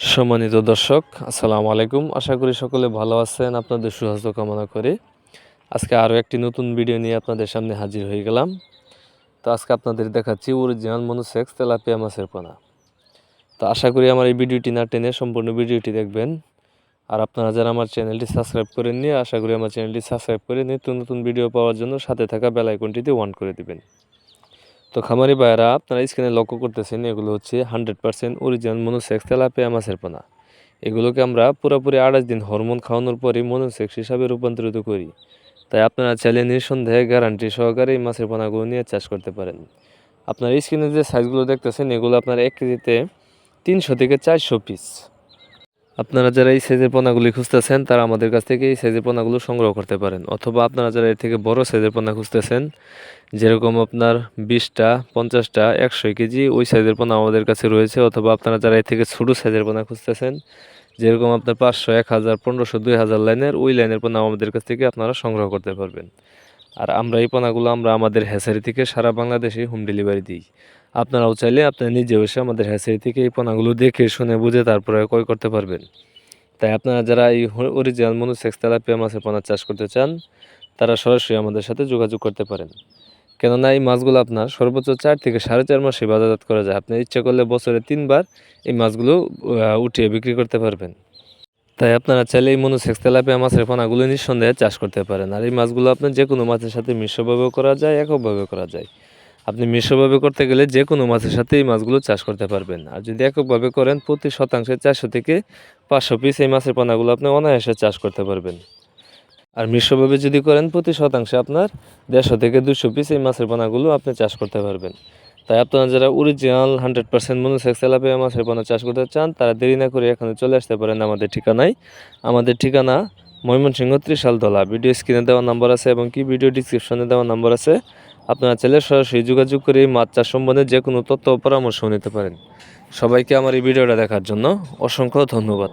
সম্মানিত দর্শক, আসসালামু আলাইকুম। আশা করি সকলে ভালো আছেন, আপনাদের সুস্বাস্থ্য কামনা করে। আজকে আরও একটি নতুন ভিডিও নিয়ে আপনাদের সামনে হাজির হয়ে গেলাম। তো আজকে আপনাদের দেখাচ্ছি অরিজিনাল মনোসেক্স তেলাপিয়া মাছের পোনা। তো আশা করি আমার এই ভিডিওটি না টেনে সম্পূর্ণ ভিডিওটি দেখবেন। আর আপনারা যারা আমার চ্যানেলটি সাবস্ক্রাইব করেন নিয়ে আশা করি আমার চ্যানেলটি সাবস্ক্রাইব করে নিত্য নতুন ভিডিও পাওয়ার জন্য সাথে থাকা বেল আইকনটিতে অন করে দিবেন। তো খামারি ভাইয়েরা, আপনারা স্ক্রিনে লক্ষ্য করতেছেন, এগুলো হচ্ছে hundred percent original monosex tilapia মাছের পোনা। এগুলোকে আমরা পুরোপুরি আড়াইশ দিন হরমোন খাওয়ানোর পরই মনোসেক্স হিসাবে রূপান্তরিত করি। তাই আপনারা চাইলে নিঃসন্দেহে গ্যারান্টি সহকারে এই মাছের পোনাগুলো নিয়ে চাষ করতে পারেন। আপনার স্ক্রিনে যে সাইজগুলো দেখতেছেন, এগুলো আপনার এক কেজিতে তিনশো থেকে চারশো পিস আপনারা যারা এই সাইজের পোনাগুলি খুঁজতেছেন, তারা আমাদের কাছ থেকে এই সাইজের পোনাগুলো সংগ্রহ করতে পারেন। অথবা আপনারা যারা এর থেকে বড় সাইজের পোনা খুঁজতেছেন, যেরকম আপনার বিশটা, পঞ্চাশটা, একশো কেজি, ওই সাইজের পোনা আমাদের কাছে রয়েছে। অথবা আপনারা যারা এর থেকে ছোটো সাইজের পোনা খুঁজতেছেন, যেরকম আপনার পাঁচশো, এক হাজার, পনেরোশো, দুই হাজার লাইনের, ওই লাইনের পোনা আমাদের কাছ থেকে আপনারা সংগ্রহ করতে পারবেন। আর আমরা এই পোনাগুলো আমরা আমাদের হ্যাচারি থেকে সারা বাংলাদেশে হোম ডেলিভারি দিই। আপনারাও চাইলে আপনারা নিজে এসে আমাদের হ্যাচারি থেকে এই পোনাগুলো দেখে, শুনে, বুঝে তারপরে ক্রয় করতে পারবেন। তাই আপনারা যারা এই অরিজিনাল মনুসেক্স তেলাপিয়া মাছের পোনা চাষ করতে চান, তারা সরাসরি আমাদের সাথে যোগাযোগ করতে পারেন। কেননা এই মাছগুলো আপনার সর্বোচ্চ চার থেকে সাড়ে চার মাসে বাজারজাত করা যায়। আপনি ইচ্ছা করলে বছরে তিনবার এই মাছগুলো উঠিয়ে বিক্রি করতে পারবেন। তাই আপনারা চাইলে এই মনোসেক্স তেলাপিয়া মাছের পোনাগুলো নিঃসন্দেহে চাষ করতে পারেন। আর এই মাছগুলো আপনার যে কোনো মাছের সাথে মিশ্রভাবেও করা যায়, এককভাবে করা যায়। আপনি মিশ্রভাবে করতে গেলে যে কোনো মাছের সাথে এই মাছগুলো চাষ করতে পারবেন। আর যদি এককভাবে করেন, প্রতি শতাংশে চারশো থেকে পাঁচশো পিস এই মাছের পোনাগুলো আপনি অনায়াসে চাষ করতে পারবেন। আর মিশ্রভাবে যদি করেন, প্রতি শতাংশে আপনার দেড়শো থেকে দুশো পিস এই মাছের পোনাগুলো আপনি চাষ করতে পারবেন। তাই আপনারা যারা original hundred percent monosex tilapia মাছের পোনা চাষ করতে চান, তারা দেরি না করে এখানে চলে আসতে পারেন আমাদের ঠিকানায়। আমাদের ঠিকানা ময়মনসিংহ ত্রিশালতলা ভিডিও স্ক্রিনে দেওয়া নাম্বার আছে এবং কি ভিডিও ডিসক্রিপশনে দেওয়া নাম্বার আছে। আপনারা চাইলে সরাসরি যোগাযোগ করে মাছ চাষ সম্বন্ধে যে কোনো তথ্য পরামর্শ নিতে পারেন। সবাইকে আমার এই ভিডিওটা দেখার জন্য অসংখ্য ধন্যবাদ।